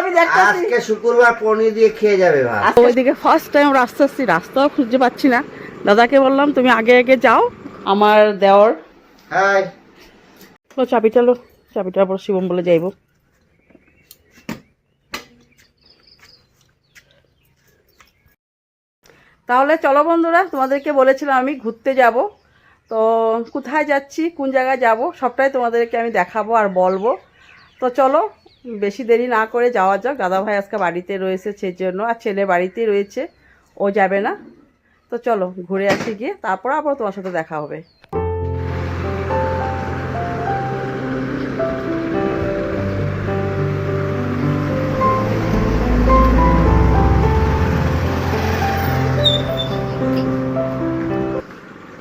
আমি দেখতেছি। আজকে শুক্রবার পনির দিয়ে খেয়ে যাবে আচ্ছা, ওইদিকে ফার্স্ট টাইম রাস্তা আসছি রাস্তাও খুঁজে পাচ্ছি না। দাদাকে বললাম তুমি আগে আগে যাও আমার দেওর। হাই। লো চাবিটা লো চাবিটা পর শিবম বলে যাইব। তাহলে চলো বন্ধুরা তোমাদেরকে বলেছিলাম আমি ঘুরতে যাব। তো কোথায় যাচ্ছি কোন জায়গায় যাব সবটাই তোমাদেরকে আমি দেখাবো আর বলব। তো চলো বেশি দেরি না করে যাওয়া যাক। দাদা ভাই আজকে বাড়িতে রয়েছে সেই জন্য আর ছেলে বাড়িতেই রয়েছে, ও যাবে না। তো চলো, ঘুরে আসি গিয়ে, তারপর আবার তোমার সাথে দেখা হবে।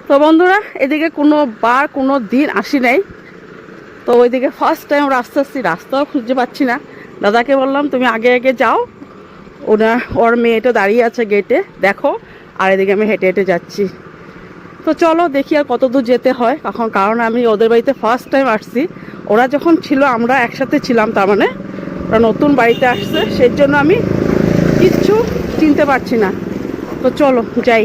তো বন্ধুরা, এদিকে কোনো বার, কোনো দিন আসি নাই। তো ওইদিকে ফার্স্ট টাইম রাস্তা আসছি রাস্তাও খুঁজে পাচ্ছি না। দাদাকে বললাম, তুমি আগে আগে যাও। ওনার ওর মেয়েটা দাঁড়িয়ে আছে গেটে দেখো। আর এদিকে আমি হেঁটে হেঁটে যাচ্ছি। তো চলো দেখি আর কত দূর যেতে হয়। এখন কারণ আমি ওদের বাড়িতে ফার্স্ট টাইম আসছি। ওরা যখন ছিল, আমরা একসাথে ছিলাম, তার মানে ওরা নতুন বাড়িতে আসছে। সেই জন্য আমি কিচ্ছু চিনতে পারছি না। তো চলো, যাই।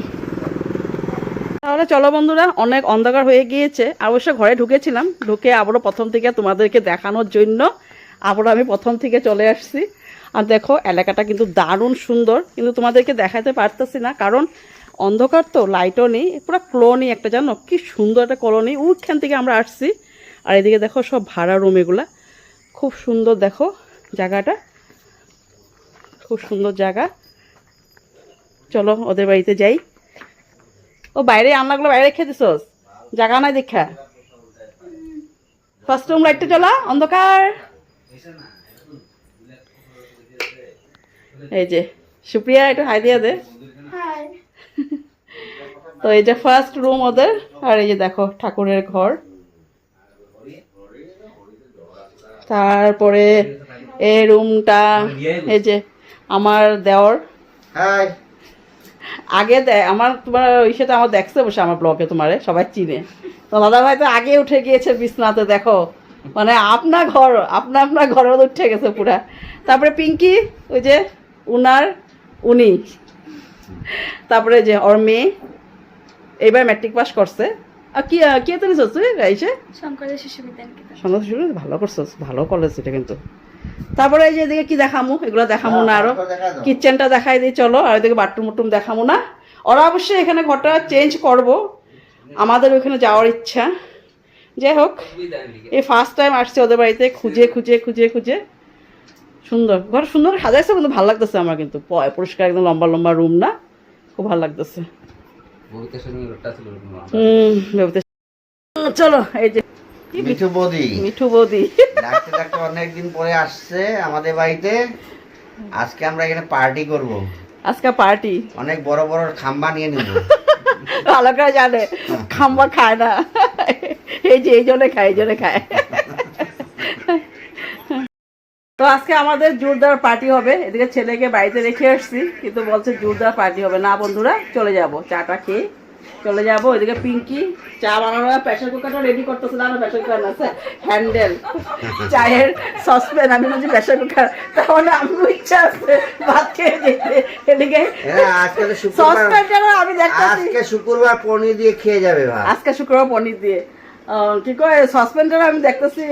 তাহলে চলো বন্ধুরা, অনেক অন্ধকার হয়ে গিয়েছে। অবশ্য ঘরে ঢুকেছিলাম, ঢুকে আবারও প্রথম থেকে তোমাদেরকে দেখানোর জন্য আবারও আমি প্রথম থেকে চলে আসছি। আর দেখো, এলাকাটা কিন্তু দারুণ সুন্দর, কিন্তু তোমাদেরকে দেখাতে পারতেছি না, কারণ অন্ধকার তো লাইটও নেই, পুরো কলোনি একটা, জানো? কি সুন্দর একটা কলোনি ওইখান থেকে আমরা আসছি। আর এদিকে দেখো সব ভাড়া রুম এগুলা। খুব সুন্দর দেখো জায়গাটা। খুব সুন্দর জায়গা। চলো ওদের বাড়িতে যাই। ও বাইরে আনলাগুলো বাইরে রেখে দিছস? জায়গা নাই দেখা। ফার্স্ট রুম লাইটটা জ্বলা অন্ধকার। এই যে সুপ্রিয়া একটু হাই দিয়ে দে। তো এই যে ফার্স্ট রুম ওদের আর এই যে দেখো ঠাকুরের ঘর। তারপরে এই রুমটা এই যে আমার দেওর। হাই আগে দে আমার তোমার ওই সাথে আমার দেখছে বসে আমার ব্লগে তোমারে সবাই চিনে। তো দাদা ভাই তো আগে উঠে গিয়েছে বিছনাতে দেখো। মানে আপনা ঘর আপনা আপনা ঘরে উঠে গেছে পুরা। তারপরে পিঙ্কি ওই যে উনার উনি। তারপরে যে ওর মেয়ে এইবার ম্যাট্রিক পাস করছে। আর কি কি তুমি তুই রাইছে শঙ্করের শিশু কেন্দ্র সঙ্গে শুরু ভালো করছিস ভালো কলেজ এটা কিন্তু। তারপরে এই যে এদিকে কি দেখামু? এগুলো দেখামু না আরও। কিচেনটা দেখাই দিই চলো। আর এদিকে বাথরুম মুটুম দেখামো না। ওরা অবশ্যই এখানে ঘরটা চেঞ্জ করব। আমাদের ওখানে যাওয়ার ইচ্ছা। যাই হোক এই ফার্স্ট টাইম আসছে ওদের বাড়িতে। খুঁজে খুঁজে খুঁজে খুঁজে। সুন্দর। ঘর সুন্দর সাজাইছে কিন্তু ভালো লাগতেছে আমার কিন্তু। প- পরিষ্কার একদম লম্বা লম্বা রুম না। খুব ভালো লাগতেছে। হুম চলো এই যে মিঠু বৌদি। মিঠু বৌদি। ডাকতে ডাকতে অনেকদিন পরে আসছে আমাদের বাড়িতে। আজকে আমরা এখানে পার্টি করব। আজকে পার্টি। অনেক বড় বড় খাম্বা নিয়ে নিব। ভালো করে জানে খাম্বা খায় না। এই যে এই জন্য খায় এই জন্য খায়। তো আজকে আমাদের জোরদার পার্টি হবে। এদিকে ছেলেকে বাড়িতে রেখে আসছি কিন্তু বলছে জোরদার পার্টি হবে। না বন্ধুরা চলে যাব চাটা খেয়ে। চলে যাব ওইদিকে পিঙ্কি চা বানানোর প্রেশার কুকারটা রেডি করতেছে না প্রেশার কুকার না হ্যান্ডেল চায়ের সসপ্যান আমি বলছি প্রেশার কুকার তাহলে আমি ইচ্ছা আছে ভাত খেয়ে যেতে এদিকে সসপ্যানটা আমি দেখতেছি? আজকে শুক্রবার পনির দিয়ে খেয়ে যাবে ভাত। আজকে শুক্রবার পনির দিয়ে। কি কয় সসপেন্ডার আমি দেখতেছি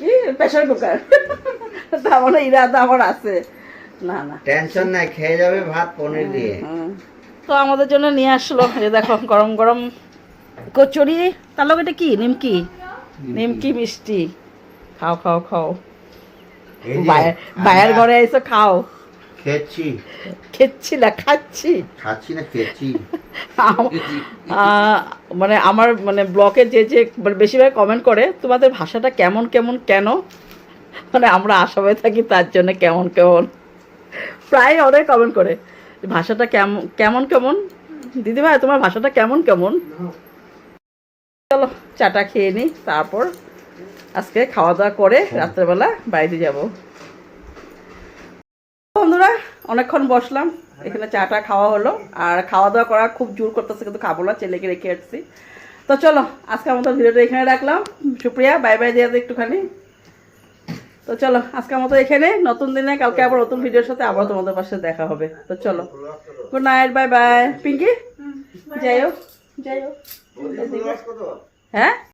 কি? প্রেশার কুকার মানে ইরাদা আমার আছে। না না। টেনশন নাই খেয়ে যাবে ভাত পনির দিয়ে। হুম। তো আমাদের জন্য নিয়ে আসলো এই দেখো গরম গরম কচুরি। তার লোক এটা কি? নিমকি? নিমকি। মিষ্টি। খাও খাও খাও। যে, বায়ের- ঘরে এসে খাও। খেয়েছি। খেচ্ছি না খাচ্ছি। খাচ্ছি না খেয়েছি। মানে আমার মানে ব্লকে যে যে বেশিরভাগ কমেন্ট করে তোমাদের ভাষাটা কেমন কেমন কেন? মানে আমরা আসামে থাকি তার জন্য কেমন কেমন। প্রায় অনেক কমেন্ট করে। যে ভাষাটা কেমন কেমন কেমন? দিদি ভাই তোমার ভাষাটা কেমন কেমন? চলো চাটা খেয়ে নিই তারপর আজকে খাওয়া দাওয়া করে রাত্রেবেলা বাইরে যাব। বন্ধুরা অনেকক্ষণ বসলাম এখানে চাটা খাওয়া হলো আর খাওয়া দাওয়া করা খুব জোর করতেছে কিন্তু খাব না ছেলেকে রেখে আসছি। তো চলো আজকে আমাদের ভিডিওটা এখানে রাখলাম। সুপ্রিয়া বাই বাই দিয়ে একটুখানি। তো চলো আজকের মতো এখানে। নতুন দিনে কালকে আবার নতুন ভিডিওর সাথে আবার তোমাদের পাশে দেখা হবে। তো চলো। Good night bye bye Pinky যাই হোক যাই হোক। হ্যাঁ?